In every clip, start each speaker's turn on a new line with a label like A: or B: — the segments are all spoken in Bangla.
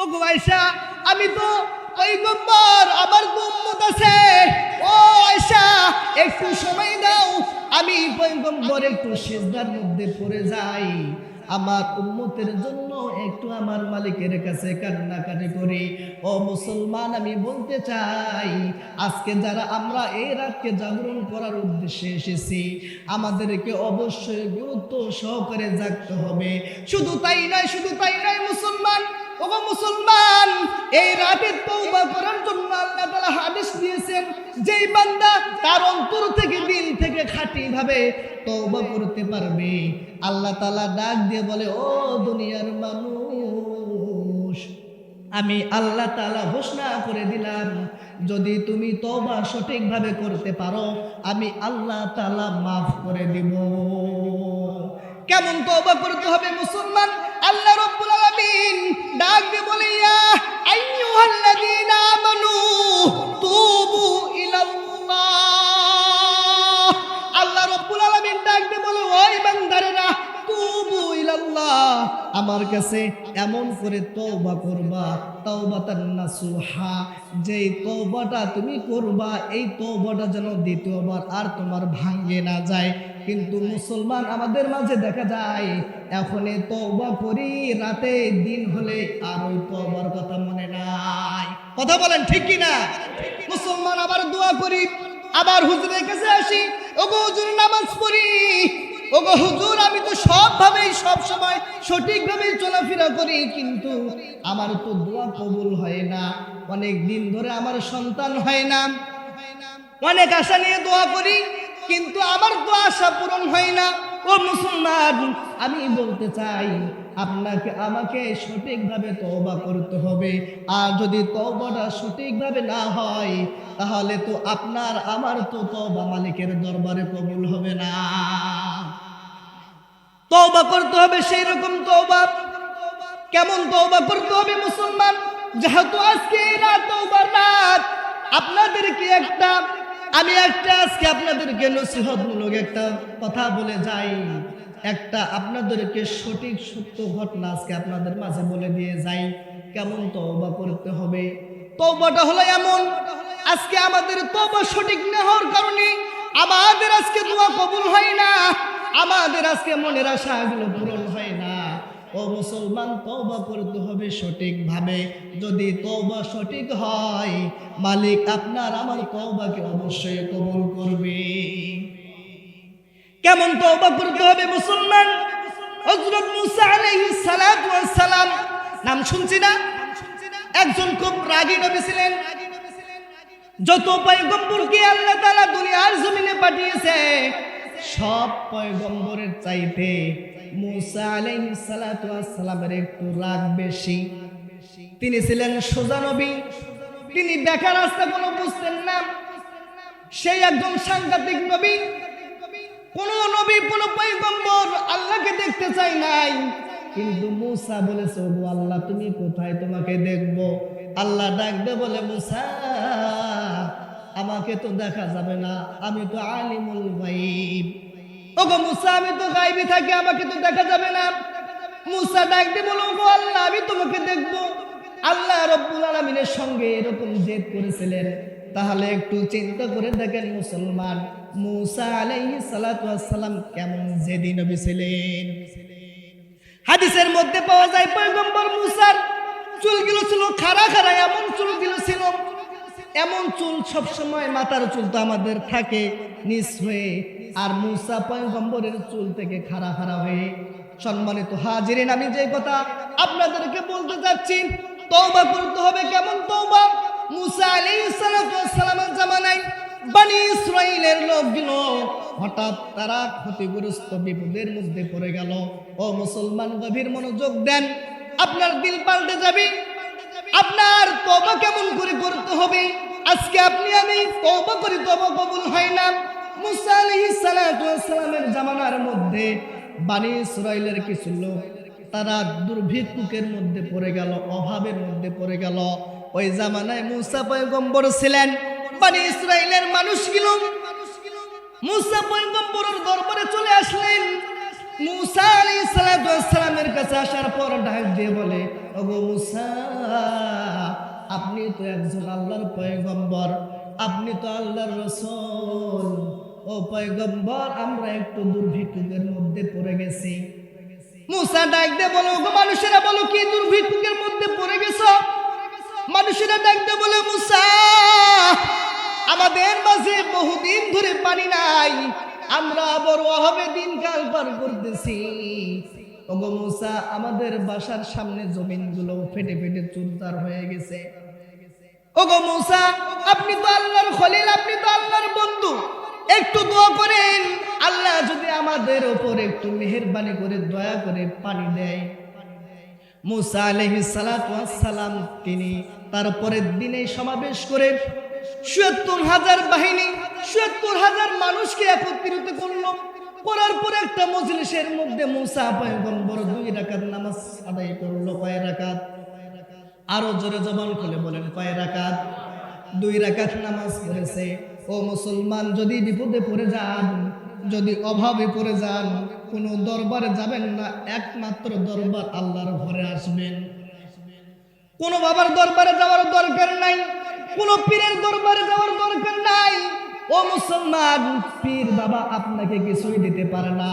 A: ও গো আয়সা আমি তো পৈগম্বর আমার তো আছে। ও আয়সা একটু সময় দাও, আমি পৈগম্বর একটু সিজদার মধ্যে পড়ে যাই। আমার উম্মতের জন্য একটু আমার মালিকের কাছে কান্নাকাটি করি। ও মুসলমান, আমি বলতে চাই, আজকে যারা আমরা এই রাতকে জাগরণ করার উদ্দেশ্যে এসেছি, আমাদেরকে অবশ্যই গুরুত্ব সহকারে জাগতে হবে। শুধু তাই নয়, শুধু তাই নয়, মুসলমান ওগো মুসলমান, এই রাতে তওবা করার জন্য আল্লাহ তাআলা হাদিস দিয়েছেন, যেই বান্দা তার অন্তর থেকে দিল থেকে খাঁটি ভাবে তওবা করতে পারবে। আল্লাহ তাআলা ডাক দিয়ে বলে, ও দুনিয়ার মানুষ, আমি আল্লাহ তাআলা ঘোষণা করে দিলাম, যদি তুমি তওবা সঠিকভাবে করতে পারো, আমি আল্লাহ তাআলা মাফ করে দিব। কেমন তওবা করতে হবে মুসলমান? আল্লাহ রব্বুল আলামিন ডাক দিয়ে বলে ইয়া আইয়ুহাল্লাযীনা আমানু, তুবু ইলাল্লাহ। ইলাল্লাহ আমার কাছে এমন করে তওবা করবা তাওবাতান নাসুহা। যেই তওবাটা তুমি করবা, এই তওবাটা যেন দ্বিতীয়বার আর তোমার ভাঙ্গে না যায়। কিন্তু মুসলমান আমাদের মাঝে দেখা যায় এখন তওবা করি, রাতে দিন হলে আর ওই তওবার কথা মনে নাই। কথা বলেন ঠিক কি না? মুসলমান আবার দোয়া করি, আবার হুজুরের কাছে আসি, ওগো হুজুর নামাজ পড়ি ওগো হুজুর, আমি তো সবভাবেই সব সময় সঠিকভাবেই চলাফেরা করি, কিন্তু আমার তো দোয়া কবুল হয় না। অনেক দিন ধরে আমার সন্তান হয় না। অনেক আশা নিয়ে দোয়া করি, কিন্তু আমার তো আশা পূরণ হয় না। ও মুসলমান, আমি বলতে চাই, আপনাকে আমাকে সঠিকভাবে তওবা করতে হবে। আর যদি তওবাটা সঠিকভাবে না হয়, তাহলে তো আপনার, আমার তো তওবা মালিকের দরবারে কবুল হবে না। তওবা করতে হবে সেই রকম তওবা। কেমন তওবা করতে হবে মুসলমান? যেহেতু আজকে রাত তওবার রাত, আপনাদেরকে একটা, আমি একটা আজকে আপনাদেরকে নসিহতমূলক একটা কথা বলে যাই। একটা আপনাদেরকে সঠিক সত্য ঘটনা আজকে আপনাদের মাঝে বলে দিয়ে যাই। কেমন তওবা করতে হবে? তওবাটা হলো এমন, আজকে আমাদের তওবা সঠিক না হওয়ার কারণে আমাদের আজকে দোয়া কবুল হয় না। আমাদের আজকে মনের আশাগুলো পূরণ হয় না। ও মুসলমান, তওবা করতে হবে সঠিকভাবে। যদি তওবা সঠিক হয়, মালিক আপনার আমার তওবাকে অবশ্যই কবুল করবে। কেমন তওবা করতে হবে মুসলমান? হযরত মুসা আলাইহিস সালাতু ওয়াস সালাম, নাম শুনছি না? একজন খুব রাগী নবী ছিলেন। যত পয়গম্বরকে আল্লাহ তাআলা দুনিয়ার জমিনে পাঠিয়েছে সব পয়গম্বরের চাইতে মুসা আলাইহিস সালাতু ওয়াস সালামের একটু রাগ বেশি। তিনি ছিলেন সোজা নবী। তিনি বেকার রাস্তা কোনো বুঝতেন না। সেই একজন সাংঘাতিক নবী। কোন নবী, কোন পয়গম্বর আল্লাহকে দেখতে চাই নাই। কিন্তু মুসা বলেছে, ওগো আল্লাহ, তুমি কোথায় তোমাকে দেখব? আল্লাহ ডাকবে বলে, মুসা আমাকে তো দেখা যাবে না। আমি তো আলিমুল গাইব ওগো মুসা, আমি তো গাইবি থাকি, আমাকে তো দেখা যাবে না। মুসা ডাকতে বলো আল্লাহ, আমি তোমাকে দেখব। আল্লাহ রব্বুল আলমিনের সঙ্গে এরকম জেদ করেছিলেন। তাহলে একটু চিন্তা করে দেখেন মুসলমান, মুসা আলাইহি সালাম কেমন জেদি নবী ছিলেন। হাদিসের মধ্যে পাওয়া যায়, পয়গম্বর মুসার চুলগুলো ছিল খাড়া খাড়া, এমন চুলগুলো ছিল এমন চুল সব সময় মাথার চুল তো আমাদের থাকে, নিচ হয়ে। আর মুসা পয়গম্বরের চুল থেকে খাড়া খাড়া হয়ে সম্মানিত হাজিরেন, আমি যে কথা আপনাদেরকে বলতে যাচ্ছি তওবা করতে হবে কেমন তওবা? মুসা আলাইহিস সালামের জামানায় বানি ইসরাইলের লোকগুলো হঠাৎ তারা ক্ষতিগ্রস্ত বিপদের মধ্যে পড়ে গেল। ও মুসলমান গভীর মনোযোগ দেন, আপনার দিল পাল্টে যাবে। আপনার তবা কেমন করে করতে হবে? আজকে আপনি আমি তবা করি তবা কবুল হয় না। মুসা সালামের জামানার মধ্যে বানি ইসরাইলের কিছু লোক, তারা দুর্ভিক্ষুকের মধ্যে পড়ে গেল, অভাবের মধ্যে পড়ে গেল। ওই জামানায় মুসা পয়গম্বর ছিলেন। বানি ইসরাইলের মানুষগুলো মুসা পয়গম্বরের দরবারে চলে আসলেন। মুসা আলাইহিস সালামের কাছে আসার পর ডাক দিয়ে বলে, ওগো মুসা, আপনি তো একজন আল্লাহর পয়গম্বর, আপনি তো আল্লাহর রসুল। ও পয়গম্বর, আমরা একটু দুর্ভিক্ষের মধ্যে পড়ে গেছি। মুসা ডাক দে বলো গো মানুষেরা, বলো কি দুর্ভিক্ষের মধ্যে পড়ে গেছো? মানুষেরা ডাক দে বলে, মুসা, আমাদের মাঝে বহুদিন ধরে পানি নাই আমরা বড় অভাবে দিনকাল পার করতেছি। ওগো মুসা, আমাদের বাসার সামনে জমিনগুলো ফেটে ফেটে চুরতার হয়ে গেছে। ওগো মুসা, আপনি তো আল্লাহর খলিল, আপনি তো আল্লাহর বন্ধু। একটু দোয়া করেন, আল্লাহ যদি আমাদের ওপর একটু মেহেরবানি করে, দয়া করে পানি দেয়। মুসা আলহি সালাম তিনি তারপরের দিনে সমাবেশ করে সত্তর হাজার বাহিনী, সত্তর হাজার মানুষকে একত্রিত করল। করার পর একটা মজলিসের মধ্যে মুসা পয়গম্বর দুই রাকাত নামাজ আদায় করল, কয় রাকাত? আরও জোরে জবান খুলে বলেন, কয় রাকাত? দুই রাকাত নামাজ পড়েছে। ও মুসলমান, যদি বিপদে পড়ে যান, যদি অভাবে পড়ে যান, কোনো দরবারে যাবেন না, একমাত্র দরবার আল্লাহর ঘরে আসবেন। কোন বাবার দরবারে যাওয়ার দরকার নাই। কোন পীরের দরবারে যাওয়ার দরকার নাই। ও মুসলমান, পীর বাবা আপনাকে কিছুই দিতে পারে না।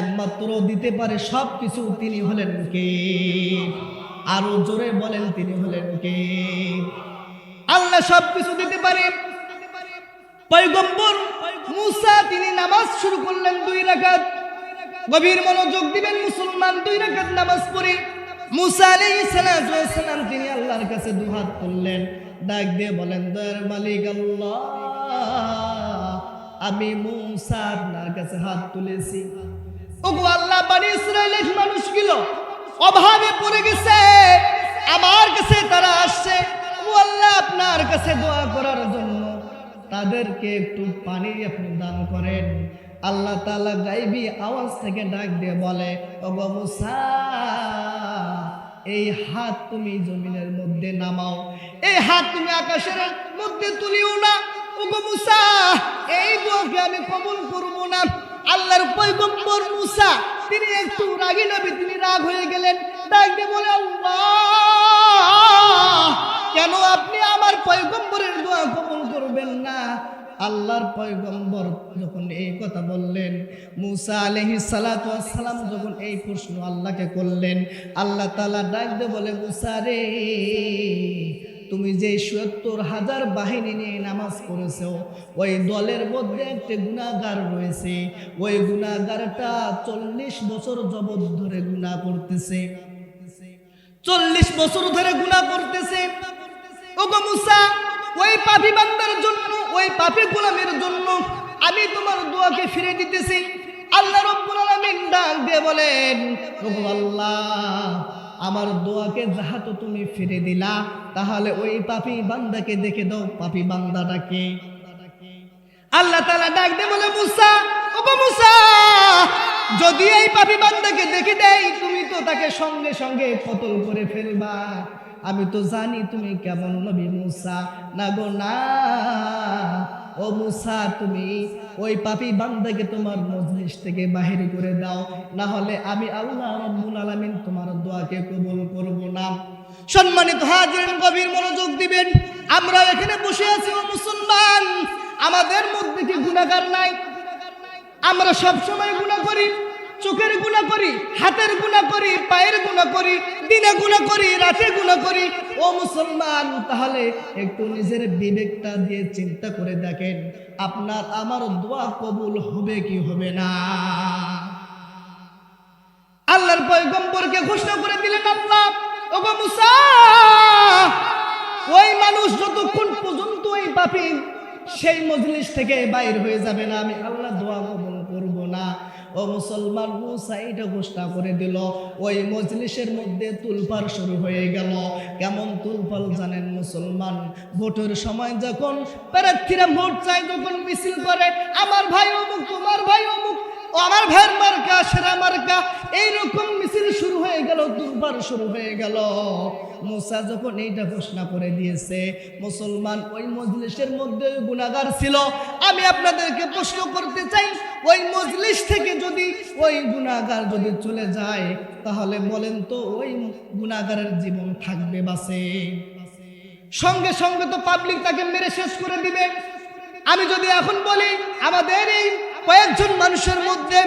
A: একমাত্র দিতে পারে সব কিছু তিনি হলেন কে? আরও জোরে বলেন, তিনি হলেন কে? আল্লাহ সব কিছু দিতে পারে। পয়গম্বর মুসা, তিনি নামাজ শুরু করলেন দুই রাকাত। গভীর মনোযোগ দিবেন মুসলমান, দুই রাকাত নামাজ পড়ে। মুসা আলাইহিস সালাম, তিনি আল্লাহর কাছে দুহাত তুললেন। ডাক দিয়ে বলেন, দয়ার মালিক আল্লাহ, আমি মুসা আপনার কাছে হাত তুলেছি। ওগো আল্লাহ, বানি ইসরায়েলের মানুষগুলো অভাবে পড়ে গেছে, আমার কাছে তারা আসছে। আল্লাহ, আপনার কাছে দোয়া করার জন্য তাদেরকে একটু পানি আপনি দান করেন। আল্লাহ তাআলা গাইবি আওয়াজ থেকে ডাক দিয়ে বলে, ওগো মুসা এই হাত তুমি জমিনের মধ্যে নামাও। এই হাত তুমি আকাশের মধ্যে তুলিও না। এই দোয়াকে আমি কবুল করব না। আল্লাহর পয়গম্বর মুসা, তিনি একটু রাগী নবী, তিনি রাগ হয়ে গেলেন। ডাক দিয়ে বলে কেন আপনি আমার পয়গম্বরের দোয়া কবুল করবেন না? আল্লাহর পয়গম্বর যখন এই কথা বললেন, মুসা আলহি সালাম যখন এই প্রশ্ন আল্লাহকে করলেন, আল্লাহ তালা ডাক দিয়ে বলে, মুসা রে, তুমি যে সত্তর হাজার বাহিনী নিয়ে নামাজ পড়েছ, ওই দলের মধ্যে একটি গুণাগার রয়েছে, ওই গুণাগারটা চল্লিশ বছর জবত ধরে গুণা করতেছে। চল্লিশ বছর ধরে গুণা করতেছে। ওগো মুসা ওই পাপি বান্দার জন্য, ওই পাপি গোলামের জন্য আমি তোমার দোয়াকে ফিরে দিতেছি। আল্লাহ রব্বুল আলামিন ডাক দিয়ে বলেন ওগো আল্লাহ, আমার দোয়াকে যাহা তো তুমি ফিরে দিলা, তাহলে ওই পাপি বান্দাকে দেখে দাও, পাপি বান্দাটাকে আল্লাহ তাআলা ডাক দিয়ে বলে, মুসা, ওগো মুসা, যদি এই পাপি বান্দাকে দেখে দেয় তুমি তো তাকে সঙ্গে সঙ্গে কতল করে ফেলবা। আমি তো জানি তুমি কেমন নবী মুসা। না গো, না। ও মুসা, তুমি ওই পাপি বান্দাকে তোমার মজলিস থেকে বাহির করে দাও। না হলে আমি আল্লাহ রব্বুল আলামিন তোমার দোয়াকে কবুল করব না। সম্মানিত হাজির গভীর মনোযোগ দিবেন। আমরা এখানে বসে আছি, ও মুসলমান। আমাদের মধ্যে কি গুণাগার নাই? আমরা সব সময় গুণা করি। চোখের গুণা করি, হাতের গুণা করি, পায়ের গুণা করি দিনে গুণা করি, রাতে গুণা করি। ও মুসলমান, তাহলে একটু নিজের বিবেকটা দিয়ে চিন্তা করে দেখেন, আপনার আমার দোয়া কবুল হবে কি হবে না? আল্লাহর পয়গম্বরকে ঘোষণা করে দিলেন আল্লাহ, ওগো মুসা, ওই মানুষ যতক্ষণ পর্যন্ত ওই পাপি, সেই মজলিস থেকে বাইর হয়ে যাবে না, আমি আল্লাহ দোয়া কবুল করব না। ও মুসলমান মুসা এটা ঘোষণা করে দিল, ওই মজলিসের মধ্যে তুলপার শুরু হয়ে গেল। কেমন তুলফল জানেন মুসলমান? ভোটের সময় যখন প্রার্থীরা ভোট চায়, যখন মিছিল করে, আমার ভাই অমুক, তোমার ভাই অমুক আমার ভাইয়ের মার্কা, সেরা মার্কা, এইরকম মিছিল শুরু হয়ে গেল দুর্বার শুরু হয়ে গেল। মুসা যখন এইটা ঘোষণা করে দিয়েছে, মুসলমান ওই মজলিসের মধ্যে গুণাগার ছিল। আমি আপনাদেরকে প্রশ্ন করতে চাই, ওই মজলিস থেকে যদি ওই গুণাগার যদি চলে যায়, তাহলে বলেন তো ওই গুণাগারের জীবন থাকবে বাসে। সঙ্গে সঙ্গে তো পাবলিক তাকে মেরে শেষ করে দিবে। আমি যদি এখন বলি, আমাদের এই কয়েকজন মানুষের মধ্যে,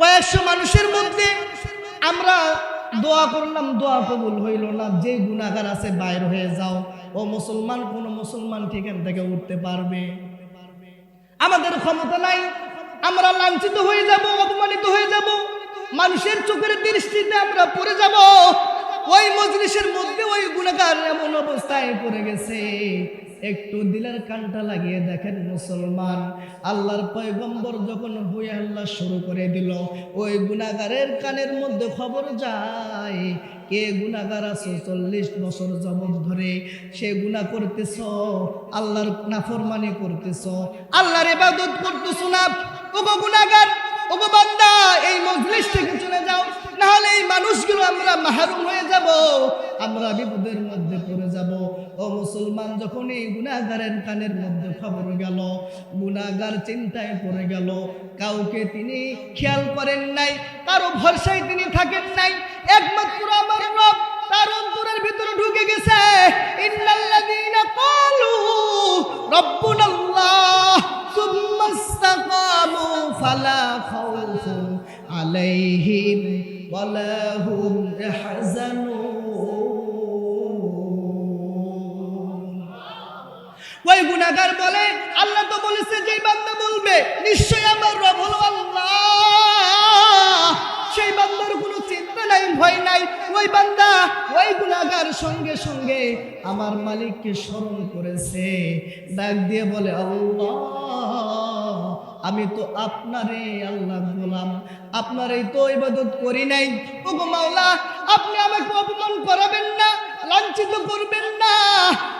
A: কয়েকশো মানুষের মধ্যে আমরা দোয়া করলাম, দোয়া কবুল হইল না। যে গুণাগার আছে বাইর হয়ে যাও। ও মুসলমান, কোন মুসলমান ঠিকান থেকে উঠতে পারবে। আমাদের ক্ষমতা নাই। আমরা লাঞ্ছিত হয়ে যাব, অপমানিত হয়ে যাব। মানুষের চোখের দৃষ্টিতে আমরা পড়ে যাব। ওই মজলিসের মধ্যে ওই গুণাগার এমন অবস্থায় পড়ে গেছে। একটু দিলের কানটা লাগিয়ে দেখেন মুসলমান। আল্লাহর পয়গম্বর যখন হয়ে আল্লাহ শুরু করে দিল, ওই গুণাগারের কানের মধ্যে খবর যায়, কে গুণাগার আছো চল্লিশ বছর জবত ধরে? সে গুণা করতেছ, আল্লাহর নাফরমানি করতেছ, আল্লাহর ইবাদত করতেছ না? ওগো গুণাগার ওগো বান্দা, এই মজলিস থেকে চলে যাও, নাহলে এই মানুষগুলো আমরা মাহরুম হয়ে যাব। আমরা বিপদের মধ্যে ও মুসলমান, যখন এই গুণাগারের কানের মধ্যে খবর গেল গুণাগার চিন্তায় পড়ে গেল, কাউকে তিনি খেয়াল করেন নাই, কারও ভরসায় তিনি থাকেন নাই, একমাত্র আমার রব তার অন্তরের ভিতরে ঢুকে গেছে। ইন্নাল্লাযীনা ক্বালু রাব্বুনাল্লাহ, সুম্মা ইসতাকামু ফালা খাউফুন আলাইহিম ওয়ালা হুম ইয়াহজানুন। ওই গুনাহগার বলে, আল্লাহ তো বলেছে যে বান্দা বলবে নিশ্চয় আমার রব হলো আল্লাহ। সেই বান্দার কোনো চিন্তা নাই, ভয় নাই। ওই বান্দা ওই গুনাহগার সঙ্গে সঙ্গে আমার মালিককে স্মরণ করেছে। ডাক দিয়ে বলে, আল্লাহ, আমি তো আপনারে আল্লাহ গোলাম। আপনারই তো ইবাদত করি নাই। ওগো মাওলা, আপনি আমাকে অপমান করাবেন না। লাঞ্ছিত করবেন না।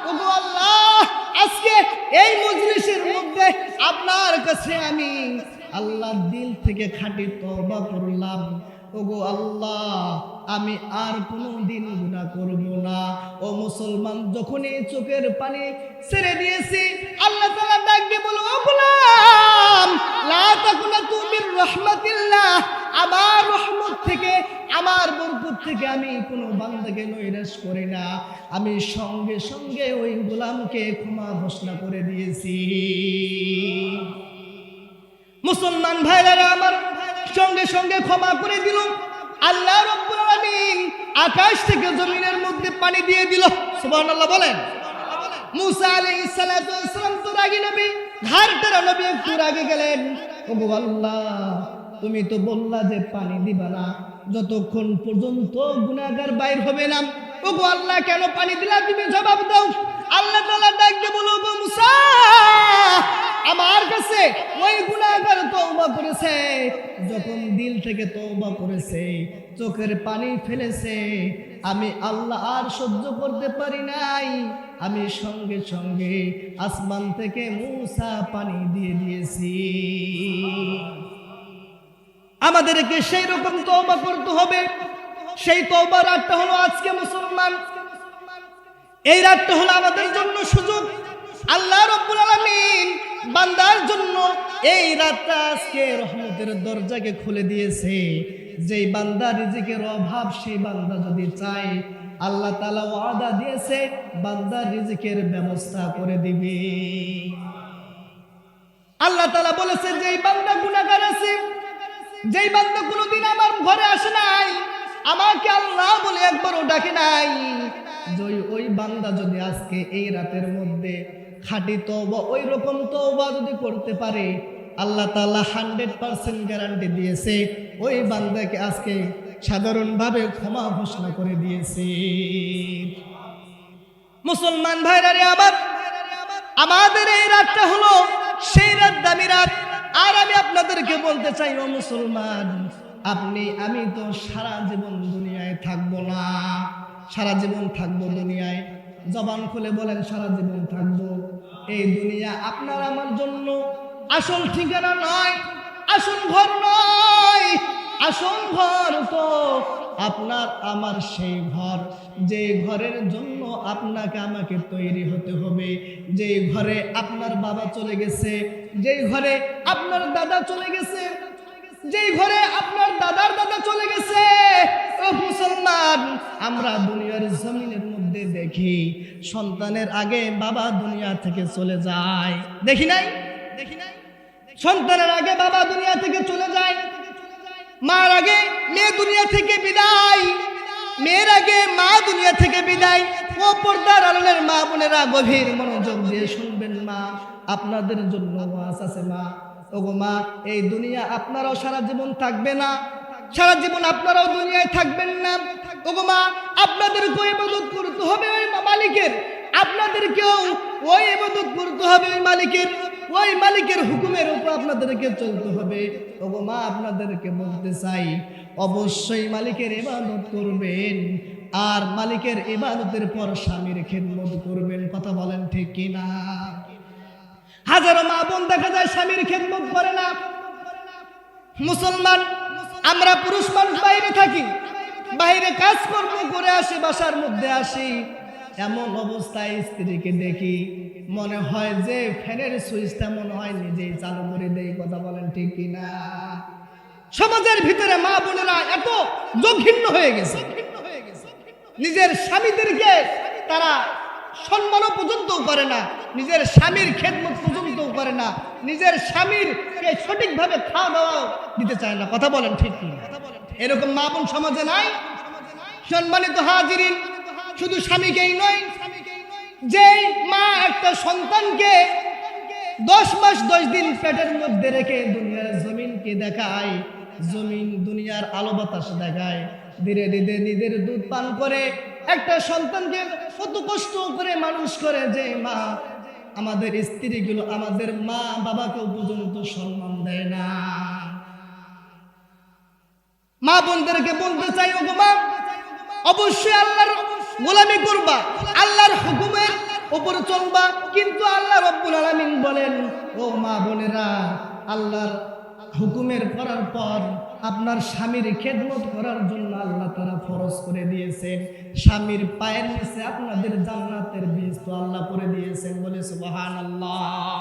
A: ওগো আল্লাহ, আজকে এই মজলিসের মধ্যে আপনার কাছে আমি আল্লাহ দিল থেকে খাঁটি তওবা করলাম। ওগো আল্লাহ, আমি আর কোনো দিন গুণা করব না। ও মুসলমান, যখনই চোখের পানি ছেড়ে দিয়েছি, আল্লাহ তাআলা ডাক দিয়ে বলো ও গোলাম, লা তাকুনা তুমির রহমাতিল্লাহ। আমার রহমত থেকে, আমার বরকত থেকে আমি কোনো বান্দাকে নৈরাশ করি না। আমি সঙ্গে সঙ্গে ওই গোলামকে ক্ষমা ঘোষণা করে দিয়েছি। মুসলমান ভাইরা আমার, সঙ্গে সঙ্গে ক্ষমা করে দিল। আল্লাহ রব্বুল আলামিন আকাশ থেকে জমিনের মধ্যে পানি দিয়ে দিল। সুবহানাল্লাহ বলেন। মুসা আলাইহিস সালাতু ওয়াসসালাম তো রাগী নবী ঘাড়টারা নবী একটু রাগে গেলেন। ওগো আল্লাহ। তুমি তো বললা যে পানি দিবা না। যতক্ষণ পর্যন্ত গুনাহগার বাইর হবে না, ওগো আল্লাহ কেন পানি দিলা তুমি জবাব দাও। আল্লাহ তাআলা ডাক দিয়ে বলো গো মুসা, আমার কাছে ওই গুনাহগার তওবা করেছে। যখন দিল থেকে তওবা করেছে, চোখের পানি ফেলেছে, আমি আল্লাহ আর সহ্য করতে পারি নাই। আমি সঙ্গে সঙ্গে আসমান থেকে মূসা পানি দিয়ে দিয়েছি। আমাদেরকে সেই রকম তওবা করতে হবে। সেই তওবার রাতটা হলো আজকে মুসলমান। এই রাতটা হলো আমাদের জন্য সুযোগ। আল্লাহ রব্বুল আলামিন বান্দার জন্য এই রাতটা আজকে রহমতের দরজাকে খুলে দিয়েছে। যেই বান্দা রিজিকের অভাব, সেই বান্দা যদি চায়, আল্লাহ তাআলা ওয়াদা দিয়েছে বান্দার রিজিকের ব্যবস্থা করে দিবে। আল্লাহ তাআলা বলেছে, যেই বান্দা গুনাহগার আছে যেই বান্দা কোনোদিন আমার ঘরে আসে নাই, আমাকে আল্লাহ বলে একবারও ডাকে নাই। যে ওই বান্দা যদি আজকে এই রাতের মধ্যে খাঁটি তওবা, ওই রকম তওবা যদি করতে পারে, আল্লাহ তাআলা হান্ড্রেড পার্সেন্ট গ্যারান্টি দিয়েছে, ওই বান্দাকে আজকে সাধারণভাবে ক্ষমা ঘোষণা করে দিয়েছে। মুসলমান ভাইরা রে আবার আমাদের এই রাতটা হলো সেই রাত দামি রাত। আর আমি আপনাদেরকে বলতে চাই, ও মুসলমান, আপনি, আমি তো সারা জীবন দুনিয়ায় থাকব না। সারা জীবন থাকব দুনিয়ায়। জবান খুলে বলেন, সারা জীবন থাকব। এই দুনিয়া আপনার আমার জন্য আসল ঠিকানা নয়, আসল ঘর নয়। আসল ঘর তো আপনার, আমার সেই ঘর। যে ঘরের জন্য আপনাকে আমাকে তৈরি হতে হবে, যে ঘরে আপনার বাবা চলে গেছে যেই ঘরে আপনার দাদা চলে গেছে যেই ঘরে আপনার দাদার দাদা চলে গেছে। মুসলমান, আমরা দুনিয়ার জমিনের মধ্যে দেখি, সন্তানের আগে বাবা দুনিয়া থেকে চলে যায়। দেখি নাই? দেখি নাই? সন্তানের আগে বাবা দুনিয়া থেকে চলে যায়। মার আগে মেয়ে দুনিয়া থেকে বিদায়। মেয়ের আগে মা দুনিয়া থেকে বিদায়। ও পর্দার আলনের মা বোনেরা গভীর মনোযোগ দিয়ে শুনবেন মা। আপনাদের জন্য ওয়াজ আছে মা। ওগো মা, এই দুনিয়া আপনারাও সারা জীবন থাকবে না। সারা জীবন আপনারাও দুনিয়ায় থাকবেন না। ওগো মা আপনাদের আপনাদেরকেও ইবাদত করতে হবে ওই মালিকের। আপনাদেরকেও ওই ইবাদত করতে হবে ওই মালিকের। ওই মালিকের হুকুমের উপর আপনাদেরকে চলতে হবে। ওগো মা আপনাদেরকে বলতে চাই, অবশ্যই মালিকের ইবাদত করবেন, আর মালিকের ইবাদতের পর স্বামীর খেদমত করবেন। কথা বলেন ঠিক কিনা? হাজারো মা বোন দেখা যায় স্বামীর খেদমত করে না। মুসলমান, আমরা পুরুষ মানুষ বাইরে থাকি, বাইরে কাজকর্ম করে আসি, বাসার মধ্যে আসি। এমন অবস্থায় স্ত্রীকে দেখি মনে হয় যে ফ্যানের সুইচটা মনে হয় নিজেই চালু করে দেই কথা বলেন ঠিক কিনা? সমাজের ভিতরে মা বোনেরা এত জঘিন্য হয়ে গেছে। নিজের স্বামীদেরকে তারা সম্মানও পর্যন্ত করে না, নিজের স্বামীর খেদমত পর্যন্ত করে না, নিজের স্বামীর সঠিকভাবে খাওয়া দাওয়া দিতে চায় না, কথা বলেন ঠিক এরকম মা বোন সমাজে নাই? সম্মানিত হাজিরিন, শুধু স্বামীকেই নয় যেই মা একটা সন্তানকে দশ মাস, দশ দিন পেটের মধ্যে রেখে দুনিয়ার জমিনকে দেখায়, জমিন দুনিয়ার আলো বাতাস দেখায়। ধীরে ধীরে নিজের দুধ পান করে একটা সন্তানকে কত কষ্ট করে মানুষ করে যে, মা, আমাদের স্ত্রীগুলো আমাদের মা বাবাকেও পর্যন্ত সম্মান দেয় না। মা বোনদেরকে বলতে চাই অবশ্যই আল্লাহর গোলামি করবা, আল্লাহর হুকুমের উপরে চলবা, কিন্তু আল্লাহ রব্বুল আলামিন বলেন, ও মা বোনেরা, আল্লাহর হুকুমের করার পর আপনার স্বামীর খেদমত করার জন্য আল্লাহ তারা ফরজ করে দিয়েছেন। স্বামীর পায়ের নিচে আপনাদের জান্নাতের বীজ তো আল্লাহ করে দিয়েছেন বলে সুবহান আল্লাহ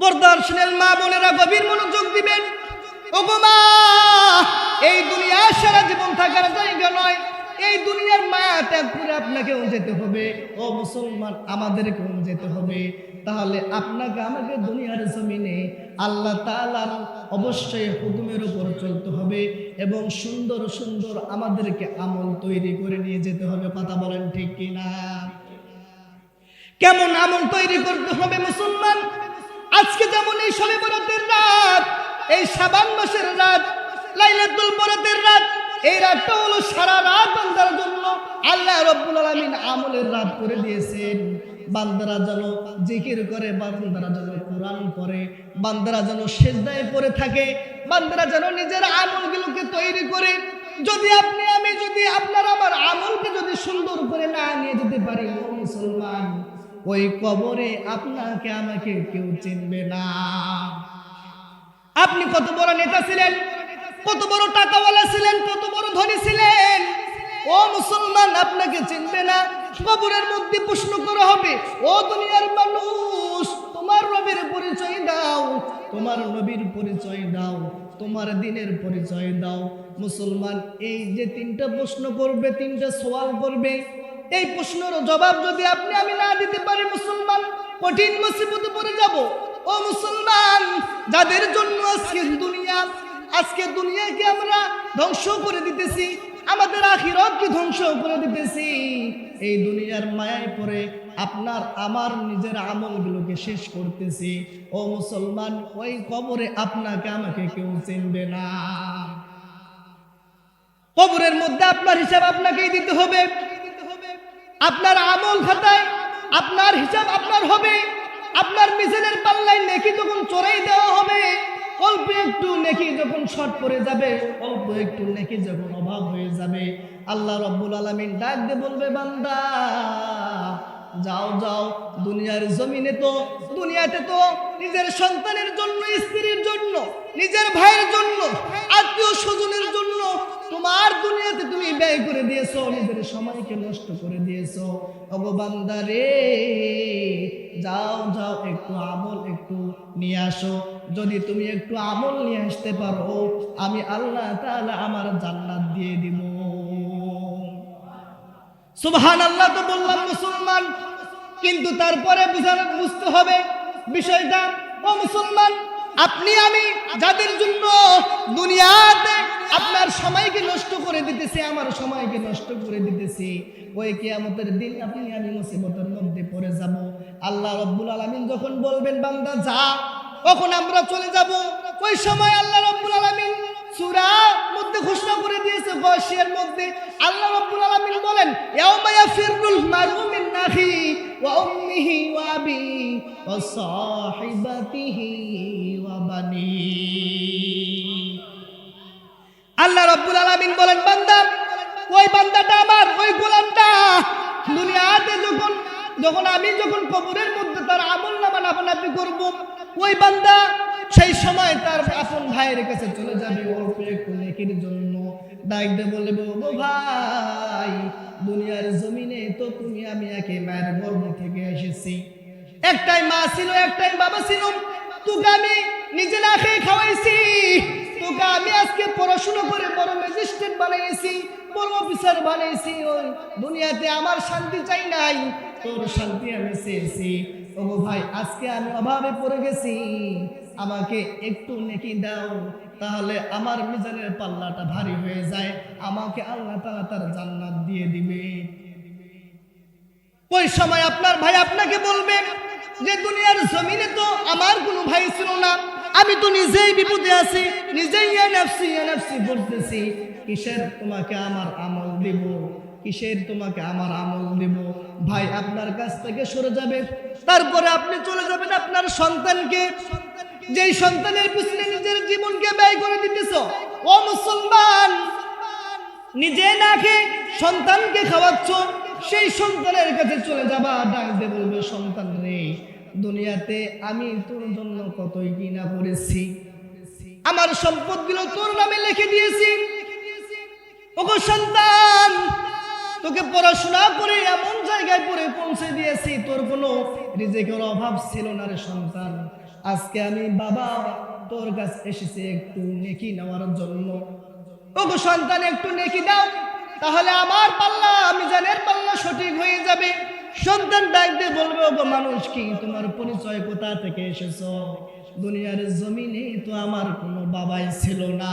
A: পর্দার শুনেন মা বোনেরা গভীর মনোযোগ দিবেন। ও গো মা, এই দুনিয়া সারা জীবন থাকার জায়গা নয় এই দুনিয়ার মায়া ত্যাগ করে আপনাকেও যেতে হবে। ও মুসলমান, আমাদেরকেও যেতে হবে। তাহলে আপনাকে আমাকে দুনিয়ার জমিনে আল্লাহ তাআলার অবশ্যই হুকুমের উপর চলতে হবে এবং সুন্দর সুন্দর আমাদেরকে আমল তৈরি করে নিয়ে যেতে হবে। কথা বলেন ঠিক কিনা? কেমন আমল তৈরি করতে হবে মুসলমান? আজকে যেমন এই শবে বরাতের রাত, এই সাবান মাসের রাত, লাইলাতুল বরাতের রাত এই রাতটা হলো সারা রাত বান্দার জন্য আল্লাহ রব্বুল আলামিন আমলের রাত করে দিয়েছেন। বান্দারা যেন জিকির করে, বান্দারা যেন কোরআন পড়ে, বান্দারা যেন সেজদায় পড়ে থাকে, বান্দারা যেন নিজের আমলগুলোকে তৈরি করে। যদি আপনি, আমি যদি আপনার আমার আমলকে যদি সুন্দর করে না নিয়ে যেতে পারি, ও মুসলমান, ওই কবরে আপনাকে, আমাকে কেউ চিনবে না। আপনি কত বড় নেতা ছিলেন? কত বড় টাকাওয়ালা ছিলেন, কত বড় ধনী ছিলেন। ও মুসলমান, আপনাকে চিনবে না। কবরের মধ্যে প্রশ্ন করা হবে, ও দুনিয়ার মানুষ, তোমার রবের পরিচয় দাও, তোমার নবীর পরিচয় দাও, তোমার দিনের পরিচয় দাও। মুসলমান, এই যে তিনটা প্রশ্ন করবে, তিনটা সওয়াল করবে, এই প্রশ্নের জবাব যদি আপনি, আমি না দিতে পারি, মুসলমান, কঠিন মুসিবতে পড়ে যাব। ও মুসলমান, যাদের জন্য আজকে দুনিয়া আজকে দুনিয়াকে আমরা ধ্বংস করে দিতেছি, আমাদের আখিরতকে ধ্বংস করে দিতেছি। এই দুনিয়ার মায়ায় পড়ে আপনার, আমার নিজের আমলগুলোকে শেষ করতেছি। ও মুসলমান, ওই কবরে আপনাকে, আমাকে কেউ চিনবে না। কবরের মধ্যে আপনার হিসাব আপনাকেই দিতে হবে। আপনার আমল খাতায় আপনার হিসাব আপনার হবে। আপনার মিজানের পাল্লায় নেকি যখন চড়াই দেওয়া হবে। অল্প একটু নেকি যখন শর্ট পড়ে যাবে, অল্প একটু নেকি যখন অভাব হয়ে যাবে, আল্লাহ রব্বুল আলমিন ডাক দিয়ে বলবে, বান্দা, যাও যাও, দুনিয়ার জমিনে তো, দুনিয়াতে তো নিজের সন্তানের জন্য, স্ত্রীর জন্য, নিজের ভাইয়ের জন্য, আত্মীয় স্বজনের জন্য তোমার দুনিয়াতে তুমি ব্যয় করে দিয়েছ, নিজের সময়কে নষ্ট করে দিয়েছ। অগবান্দা রে, যাও যাও, একটু আমল একটু নিয়ে আসো। যদি তুমি একটু আমল নিয়ে আসতে পারো, আমি আল্লাহ তাআলা আমার জান্নাত দিয়ে দিব। সুবহান আল্লাহ তো বললাম মুসলমান, কিন্তু তারপরে বুঝানো বুঝতে হবে বিষয়টা। ও মুসলমান, আপনি আমি যাদের জন্য দুনিয়াতে আপনার সময়কে নষ্ট করে দিতেছি, আমার সময়কে নষ্ট করে দিতেছি, ওই কিয়ামতের দিন আপনি আমি মুসিবতের মধ্যে পড়ে যাব। আল্লাহ রব্বুল আলামিন যখন বলবেন, বান্দা, যা কখন আমরা চলে যাব? ওই সময় আল্লাহ রব্বুল আলামিন সুরা মধ্যে ঘোষণা করে দিয়েছে গশিয়ার মধ্যে। আল্লাহ রাব্বুল আলামিন বলেন, ইয়াউমা ইয়াফিরুল মারউ মিন নাহি ওয়া উম্মিহি ওয়া আবি ওয়া সাহিবাতিহি ওয়া বানি। আল্লাহ রাব্বুল আলামিন বলেন, বান্দা, ওই বান্দাটা আমার, ওই গোলামটা দুনিয়াতে যখন যখন আমি যখন কবরের মধ্যে তার আমল নামা নাপানাপি করব ওই বান্দা সেই সময় তার আপন ভাইয়ের কাছে চলে যাবে নেকির জন্য। ডাকতে বলবে ও ভাই, দুনিয়ার জমিনে তো তুমি, আমি একে মায়ের গর্ভ থেকে এসেছি। একটাই মা ছিল, একটাই বাবা ছিল। তোকে আমি নিজে না খেয়ে খাওয়াইছি। তোকে আমি আজকে পড়াশোনা করে বড় ম্যাজিস্ট্রেট বানাইছি, বড় অফিসার বানাইছি। ওই দুনিয়াতে আমার শান্তি চাই নাই, তোর শান্তি আমি চেয়েছি। ও ভাই, আজকে আমি অভাবে পড়ে গেছি। আমাকে একটু নেকি দাও, তাহলে আমার মিজানের পাল্লাটা ভারী হয়ে যায়। আমাকে আল্লাহ তাআলা তার জান্নাত দিয়ে দিবে। ওই সময় আপনার ভাই আপনাকে বলবে যে, দুনিয়ার জমিনে তো আমার কোনো ভাই ছিল না। আমি তো নিজেই বিপদে আছি, নিজেই এনএফসি এনএফসি বলতেছি। কিসের তোমাকে আমার আমল দেব? কিসের তোমাকে আমার আমল দেব? ভাই, আপনার কাছ থেকে সরে যাবে। তারপরে আপনি চলে যাবেন আপনার সন্তানকে। যেই সন্তানের পিছনে নিজের জীবনকে ব্যয় করে দিতেছ। ও মুসলমান, নিজে না খেয়ে সন্তানকে খাওয়াচ্ছ, সেই সন্তানের কাছে চলে যাবা। ডাক ডাকতে বলবে, সন্তান নেই দুনিয়াতে আমি তোর জন্য কতই কি না করেছি। আমার সম্পদগুলো তোর নামে লিখে দিয়েছি। ওগো সন্তান তোকে পড়াশোনা করে এমন জায়গায় পড়ে পৌঁছে দিয়েছি, তোর কোনো রিজেকের অভাব ছিল না রে সন্তান। আজকে আমি বাবা, তোর কাছে এসেছি একটু নেকি নেওয়ার জন্য। ওগো সন্তান, একটু নেকি দাও, তাহলে আমার পাল্লা আমি জানের পাল্লা সঠিক হয়ে যাবে। সন্তান ডাক দিয়ে বলবে, ওগো মানুষ কি, তোমার পরিচয় কোথা থেকে এসেছ? দুনিয়ার জমিনে তো আমার কোনো বাবাই ছিল না।